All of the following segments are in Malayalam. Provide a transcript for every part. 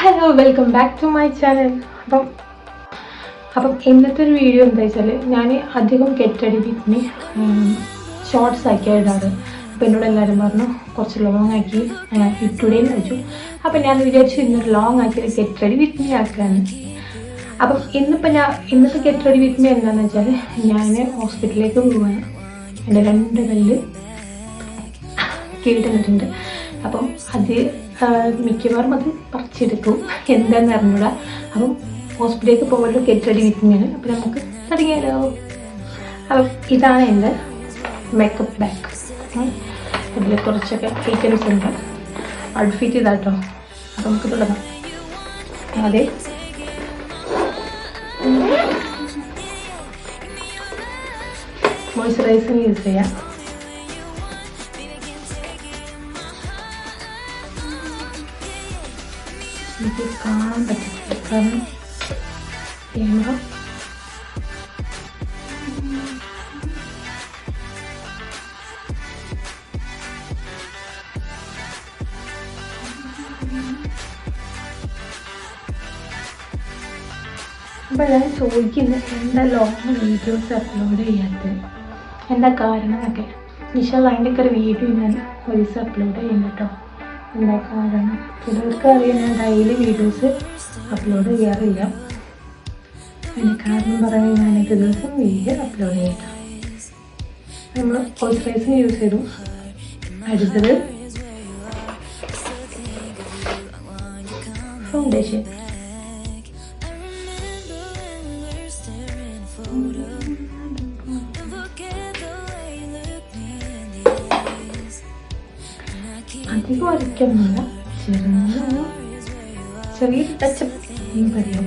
Hello welcome back to my channel അപ്പം അപ്പം ഇന്നത്തെ ഒരു വീഡിയോ എന്താ വെച്ചാൽ ഞാൻ അധികം കെട്ടടിപ്പിന് ഷോർട്സ് ആക്കി ഇടാറ് അപ്പോൾ എന്നോട് എല്ലാവരും പറഞ്ഞു കുറച്ച് ലോങ് ആക്കി. ഇട്ടുടേന്ന് വെച്ചു അപ്പം ഞാൻ വിചാരിച്ചു ഇന്നൊരു ലോങ് ആക്കി കെട്ടടി വിറ്റ്മി ആക്കുകയാണ് അപ്പം ഇന്നിപ്പോൾ ഞാൻ ഇന്നത്തെ കെട്ടടി വിറ്റ്മി എന്താണെന്ന് വെച്ചാൽ ഞാൻ ഹോസ്പിറ്റലിലേക്ക് പോവാണ്. എന്റെ രണ്ട് കല്ല് കേട്ടിട്ടുണ്ട് അപ്പം അത് മിക്കവാറും അത് പറിച്ചെടുക്കും. എന്താണെന്ന് അറിഞ്ഞൂടാ. അപ്പം ഹോസ്പിറ്റലിലേക്ക് പോകുമ്പോൾ കെറ്റടി വിറ്റിനാണ് അപ്പം നമുക്ക് തുടങ്ങിയാലോ? അപ്പം ഇതാണ് എന്റെ മേക്കപ്പ് ബാഗ് അതിൽ കുറച്ചൊക്കെ ഫീച്ചേഴ്സ് ഉണ്ട്. ഔട്ട്ഫിറ്റ് ഇതാട്ടോ. അപ്പം നമുക്ക് തുടങ്ങാം. അതെ മോയ്സ്ചറൈസർ യൂസ് ചെയ്യാം. എനിക്ക് കാണാൻ പറ്റില്ല കാരണം ക്യാമറ. അപ്പോൾ ഞാൻ ചോദിക്കുന്നത് എന്താ ലോങ് വീഡിയോസ് അപ്ലോഡ് ചെയ്യാത്തത്? എന്താ കാരണം എന്നൊക്കെ നിഷ അതിന്റെ ഒക്കെ ഒരു വീഡിയോ ഞാൻ ഒരു ദിവസം അപ്ലോഡ് ചെയ്യും കാരണം ചിലർക്ക് അറിയാം ഞാൻ ഡെയിലി വീഡിയോസ് അപ്ലോഡ് ചെയ്യാറില്ല. അതിന് കാരണം പറയാൻ ഒരു ദിവസം വീഡിയോ അപ്ലോഡ് ചെയ്യട്ടോ നമ്മൾ മോയ്സ്ചറൈസർ യൂസ് ചെയ്തു. അടുത്തത് ഫൗണ്ടേഷൻ അധികം അരയ്ക്കൊന്നുമില്ല ചെറിയ ചെറിയ ടച്ചപ്പ് പറയാം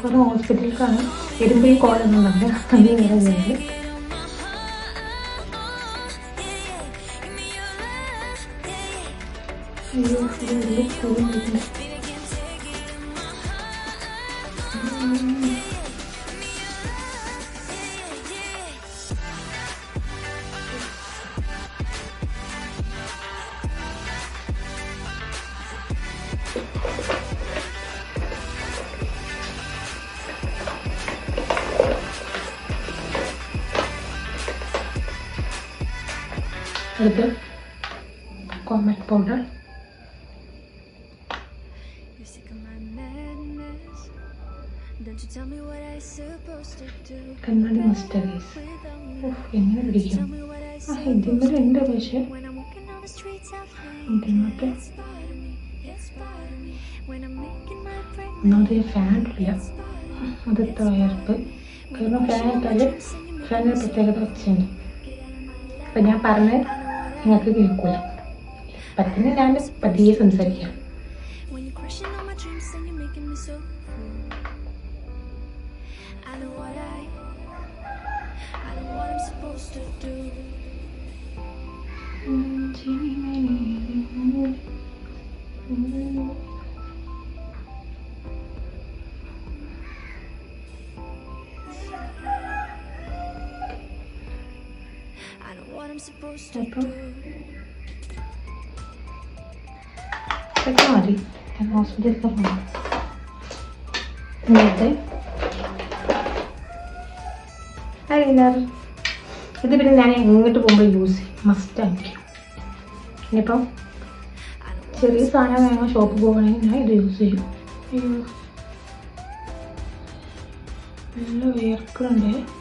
കുറെ ഹോസ്പിറ്റലിലേക്കാണ് വരുമ്പോൾ ഈ കോളൊന്നുണ്ട് അത് വേറെ വേറെ അയ്യോ ഇത് part കോമറ്റ് me, കണ്ണാടി part of me. When I'm making my break, ഒന്നാമത് ഫാൻ ഇല്ല. അത് എത്ര വയർപ്പ് കാരണം ഫാൻ ഇട്ടാൽ ഫാനിന് പ്രത്യേകത ഒച്ചയുണ്ട് അപ്പം ഞാൻ പറഞ്ഞത് നിങ്ങൾക്ക് കേൾക്കില്ല പറ്റുന്ന ഞാൻ പതിയെ സംസാരിക്കാം when I know what I'm supposed to do. ഇതൊക്കെ മതി ഹോസ്പിറ്റലിൽ പോകണം എന്നിട്ട് ഐലർ ഇത് പിന്നെ ഞാൻ എങ്ങോട്ട് പോകുമ്പോൾ യൂസ് ചെയ്യും മസ്റ്റ് ആയിരിക്കും ഇനിയിപ്പം ചെറിയ സാധനം ഞങ്ങൾ ഷോപ്പ് പോകണമെങ്കിൽ ഞാൻ ഇത് യൂസ് ചെയ്യും നല്ല വേർക്കുന്നുണ്ട്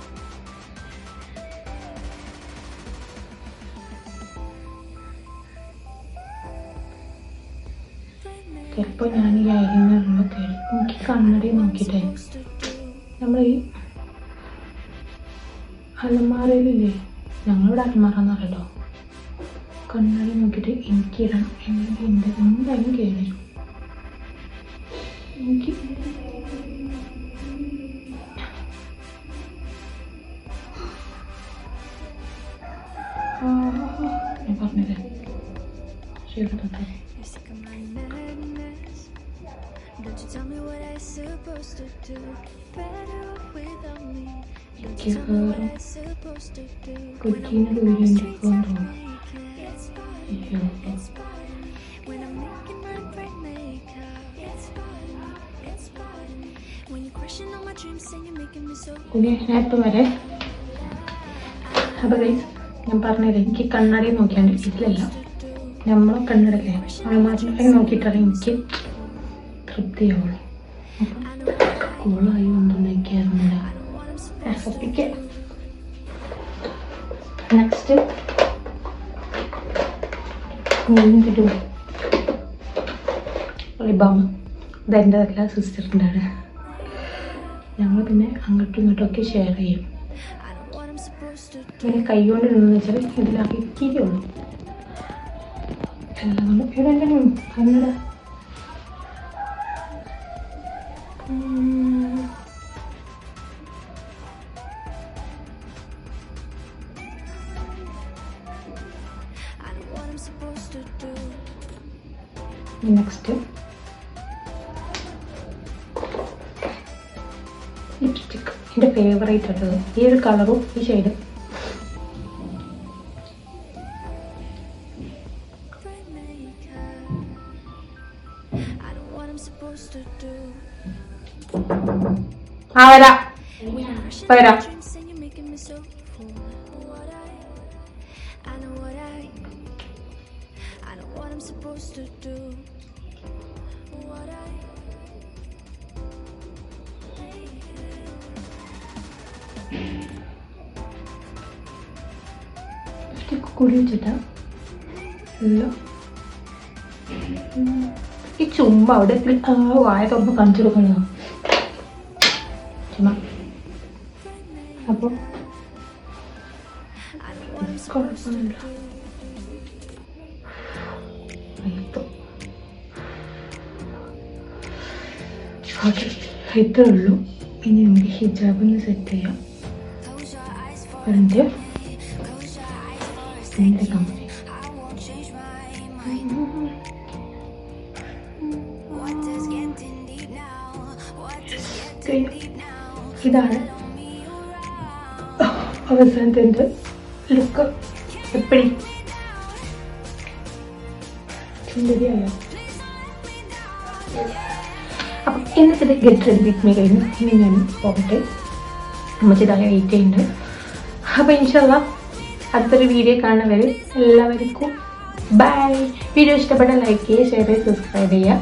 ചിലപ്പോൾ ഞാൻ ഈ ഐലൈനറിലൊക്കെ എനിക്ക് കണ്ണടി നോക്കിയിട്ടേ നമ്മൾ ഈ അലമാറയിലില്ലേ ഞങ്ങളിവിടെ അലമാറ എന്ന് പറയട്ടോ. കണ്ണടി നോക്കിയിട്ട് എനിക്ക് ഇടണം. അല്ലെങ്കിൽ എന്റെ എന്തായാലും കേടരും എനിക്ക് ഞാൻ പറഞ്ഞില്ലേ ശരി എനിക്ക് വേറെ കുറ്റീനെ ദൂരം ഉണ്ടാക്കാൻ തോന്നും അയ്യോ ഓക്കെ ഞാൻ ഇപ്പം വരെ. അപ്പോൾ ഞാൻ പറഞ്ഞില്ലേ എനിക്ക് കണ്ണാടി നോക്കിയാണ് ഇതിലല്ല നമ്മൾ കണ്ണടല്ലേ ആ മാറ്റി നോക്കിയിട്ടാണ് എനിക്ക് തൃപ്തിയാവുള്ളൂ. കോളായി ഒന്നും എനിക്കറിഞ്ഞില്ല ആസ്വദിക്കാം നെക്സ്റ്റ് എന്തൊരു റിബാം ഇതെന്റെ അല്ല സിസ്റ്ററിന്റെ ആണ് ഞങ്ങൾ പിന്നെ അങ്ങോട്ടും ഇങ്ങോട്ടും ഒക്കെ ഷെയർ ചെയ്യും പിന്നെ കൈ കൊണ്ട് വെച്ചാൽ ഇതിലാക്കി ഇരിക്കുള്ളൂ എല്ലാം കൊണ്ട് ഇവിടെ എന്തെങ്കിലും കന്നഡ നെക്സ്റ്റ് ലിപ്സ്റ്റിക് എന്റെ ഫേവറേറ്റ് ഉള്ളത് ഈ ഒരു കളറും ഈ ഷെയ്ഡും ആ വരാ. Know I'm supposed to do. What I. Lipstick കൂടി വെച്ചിട്ടാ എല്ലാം ഉം. ഈ ചുമ്മാ അവിടെ ആ വായ തുറന്ന് കാണിച്ചു കൊടുക്കണോ ചുമ്മാ അപ്പോൾ I know what I'm supposed to കുഴപ്പമില്ല do. ഇപ്പം ഓക്കെ ഇത്രേ ഉള്ളൂ ഇനി നമുക്ക് ഹിജാബ് ഒന്ന് സെറ്റ് ചെയ്യാം അതിന്റെ now? ഇതാണ്. അവസാനത്തെ ലുക്ക് എപ്പടി സുന്ദരിയായോ അപ്പം ഇന്നത്തെ ഗെറ്റ് റെഡി വിത്ത് മീ കഴിഞ്ഞു. ഇനി ഞാൻ പോകട്ടെ. അമ്മച്ചിതായ വെയിറ്റ് ചെയ്യുന്നുണ്ട് അപ്പോൾ ഇൻഷല്ല അടുത്തൊരു വീഡിയോ കാണുന്നവരെ എല്ലാവർക്കും ബൈ വീഡിയോ ഇഷ്ടപ്പെട്ട ലൈക്ക് ചെയ്യുക ഷെയർ ചെയ്യുക സബ്സ്ക്രൈബ് ചെയ്യുക.